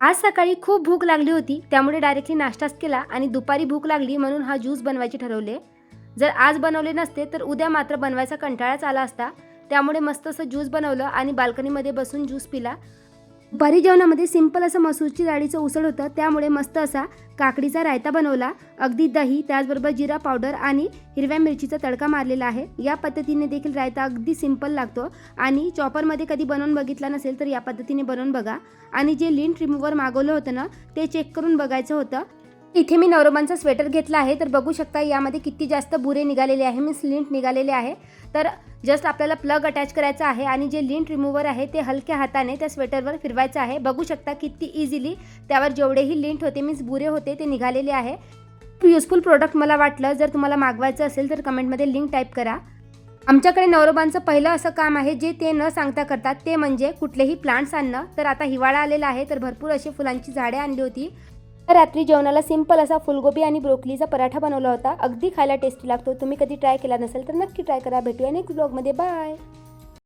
आज सकाळी खूप भूक लागली होती त्यामुळे डायरेक्टली नाश्ताच केला आणि दुपारी भूक लागली म्हणून हा ज्यूस बनवायचे ठरवले. जर आज बनवले नसते तर उद्या मात्र बनवायचा कंटाळाच आला असता. त्यामुळे मस्त असं ज्यूस बनवलं आणि बाल्कनीमध्ये बसून ज्यूस पिला. दुपारी जेवणामध्ये सिंपल असं मसूरची डाळीचं उसळ होतं त्यामुळे मस्त असा काकडीचा रायता बनवला. अगदी दही त्याचबरोबर जिरा पावडर आणि हिरव्या मिरचीचा तडका मारलेला आहे. या पद्धतीने देखील रायता अगदी सिंपल लागतो आणि चॉपरमध्ये कधी बनवून बघितला नसेल तर या पद्धतीने बनवून बघा. आणि जे लिंट रिमूव्हर मागवलं होतं ना ते चेक करून बघायचं होतं. इथे मी नवरोबांचा स्वेटर घेतला आहे तर बघू शकता यामध्ये किती जास्त बुरे निघालेले आहे. मीन्स लिंट निघालेले आहे. तर जस्ट आपल्याला प्लग अटॅच करायचं आहे आणि जे लिंट रिमूव्हर आहे ते हलक्या हाताने त्या स्वेटरवर फिरवायचं आहे. बघू शकता किती इझिली त्यावर जेवढेही लिंट होते मीन्स बुरे होते ते निघालेले आहे. युजफुल प्रोडक्ट मला वाटलं जर तुम्हाला मागवायचं असेल तर कमेंटमध्ये लिंक टाईप करा. आमच्याकडे नवरोबांचं पहिलं असं काम आहे जे ते न सांगता करतात ते म्हणजे कुठलेही प्लांट्स आणणं. तर आता हिवाळा आलेला आहे तर भरपूर अशी फुलांची झाडे आणली होती. रात्री जेवणाला सिंपल असा फुलगोबी आणि ब्रोकलीचा पराठा बनवला होता. अगदी खायला टेस्टी लागतो. तुम्ही कधी ट्राय केला नसेल तर नक्की ट्राय करा. भेटूया नेक्स्ट ब्लॉगमध्ये बाय